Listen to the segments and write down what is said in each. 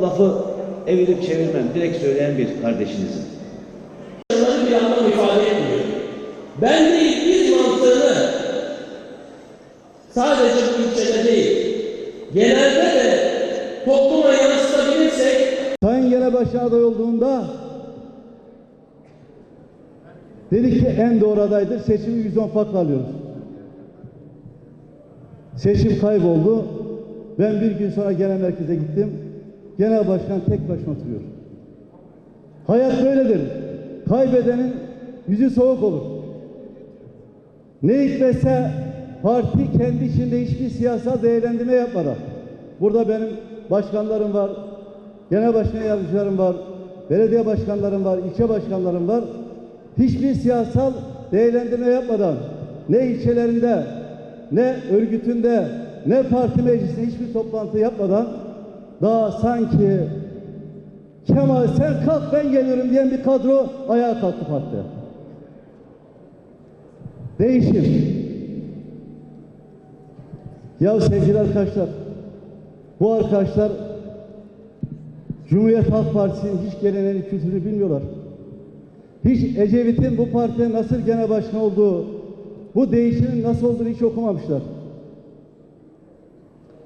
Lafı evirip çevirmem, direkt söyleyen bir kardeşinizim. Bunları bir anlam ifade etmiyor. Ben de biz mantığını sadece bu ilçede değil, genelde de topluma yansıtabilirsek Sayın Genelbaşı aday olduğunda dedik ki en doğru adaydır. Seçimi 110 farkla alıyoruz. Seçim kayboldu. Ben bir gün sonra genel merkeze gittim. Genel başkan tek başına oturuyor. Hayat böyledir. Kaybedenin yüzü soğuk olur. Ne hikmetse parti kendi içinde hiçbir siyasal değerlendirme yapmadan. Burada benim başkanlarım var, genel başkan yardımcılarım var, belediye başkanlarım var, ilçe başkanlarım var. Hiçbir siyasal değerlendirme yapmadan ne ilçelerinde, ne örgütünde, ne parti meclisinde hiçbir toplantı yapmadan daha sanki Kemal sen kalk ben geliyorum diyen bir kadro ayağa kalktı partide. Değişim. Ya sevgili arkadaşlar, bu arkadaşlar Cumhuriyet Halk Partisi'nin hiç geleneğini, kültürünü bilmiyorlar. Hiç Ecevit'in bu partide nasıl genel başkan olduğu, bu değişimin nasıl olduğunu hiç okumamışlar.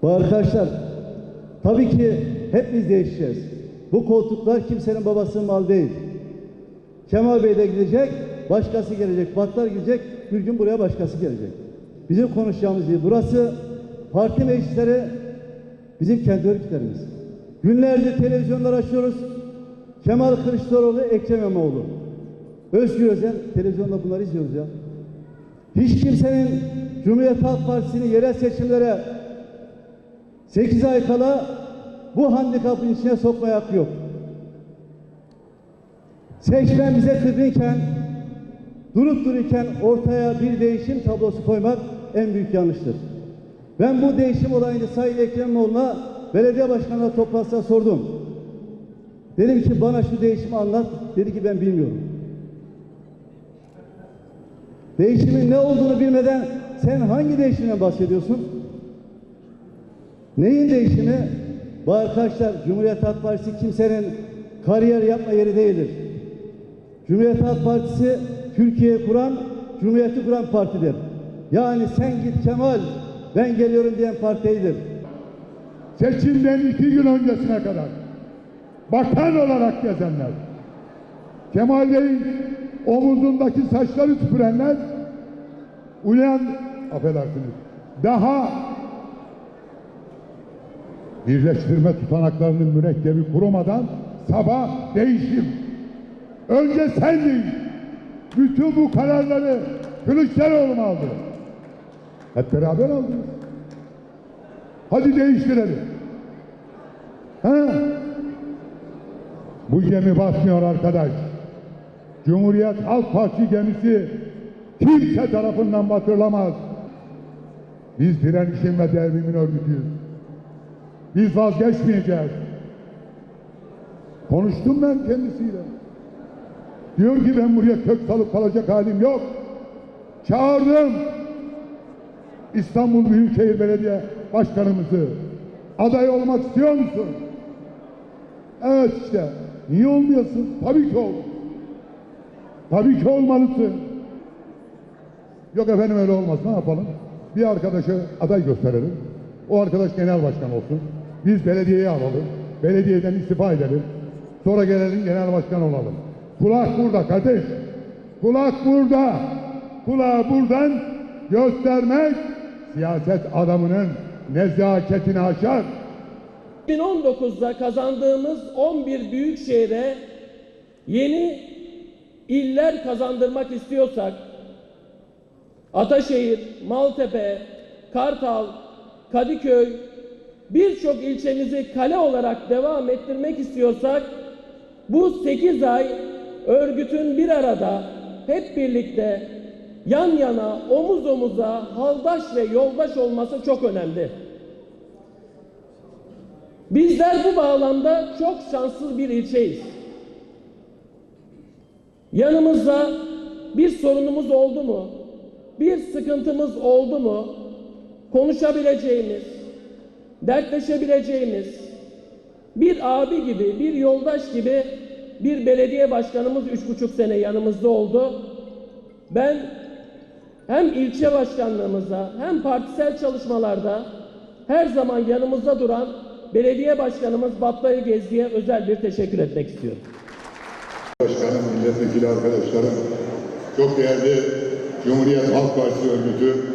Bu arkadaşlar, tabii ki hep biz değişeceğiz. Bu koltuklar kimsenin babasının mal değil. Kemal Bey de gidecek, başkası gelecek. Batlar gidecek, bir gün buraya başkası gelecek. Bizim konuşacağımız yer burası. Parti meclisleri bizim kendi örgütlerimiz. Günlerdir televizyonlar açıyoruz. Kemal Kılıçdaroğlu, Ekrem İmamoğlu. Özgür Özel, televizyonda bunları izliyoruz ya. Hiç kimsenin Cumhuriyet Halk Partisi'ni yerel seçimlere 8 ay kala bu handikapın içine sokmaya hakkı yok. Seçmen bize kızgınken, durup dururken ortaya bir değişim tablosu koymak en büyük yanlıştır. Ben bu değişim olayını Sayın Ekrem İmamoğlu'na belediye başkanına toplantıda sordum. Dedim ki bana şu değişimi anlat. Dedi ki ben bilmiyorum. Değişimin ne olduğunu bilmeden sen hangi değişimden bahsediyorsun? Neyin değişimi? Bu arkadaşlar Cumhuriyet Halk Partisi kimsenin kariyer yapma yeri değildir. Cumhuriyet Halk Partisi Türkiye'yi kuran, Cumhuriyeti kuran partidir. Yani sen git Kemal, ben geliyorum diyen parti değildir. seçimden iki gün öncesine kadar bakan olarak gezenler, Kemal Bey'in omuzundaki saçları süpürenler, uyan, affedersiniz, daha birleştirme tutanaklarının mürekkebi kurumadan sabah değişim. Önce sen. Bütün bu kararları Kılıçdaroğlu mu aldı? Hep beraber aldınız. Hadi değiştirelim. Ha? Bu gemi batmıyor arkadaş. Cumhuriyet Halk Partisi gemisi kimse tarafından batırılamaz. Biz direnişin ve devrimin örgütüyüz. Biz vazgeçmeyeceğiz. Konuştum ben kendisiyle. Diyor ki ben buraya kök salıp kalacak halim yok. Çağırdım. İstanbul Büyükşehir Belediye Başkanımızı aday olmak istiyor musun? Evet işte. Niye olmuyorsun? Tabii ki ol. Tabii ki olmalısın. Yok efendim öyle olmaz. Ne yapalım? Bir arkadaşı aday gösterelim. O arkadaş genel başkan olsun. Biz belediyeyi alalım. Belediyeden istifa edelim. Sonra gelelim genel başkan olalım. Kulak burada kardeş. Kulak burada. Kulağı buradan göstermek siyaset adamının nezaketini aşar. 2019'da kazandığımız 11 büyük şehre yeni iller kazandırmak istiyorsak Ataşehir, Maltepe, Kartal, Kadıköy birçok ilçemizi kale olarak devam ettirmek istiyorsak bu 8 ay örgütün bir arada hep birlikte yan yana omuz omuza haldaş ve yoldaş olması çok önemli. Bizler bu bağlamda çok şanssız bir ilçeyiz. Yanımızda bir sorunumuz oldu mu? Bir sıkıntımız oldu mu? Konuşabileceğimiz, dertleşebileceğimiz, bir abi gibi, bir yoldaş gibi bir belediye başkanımız üç buçuk sene yanımızda oldu. Ben hem ilçe başkanlığımıza hem partisel çalışmalarda her zaman yanımızda duran belediye başkanımız Battayı Gezdi'ye özel bir teşekkür etmek istiyorum. Başkanım, milletvekili arkadaşlarım, çok değerli Cumhuriyet Halk Partisi örgütü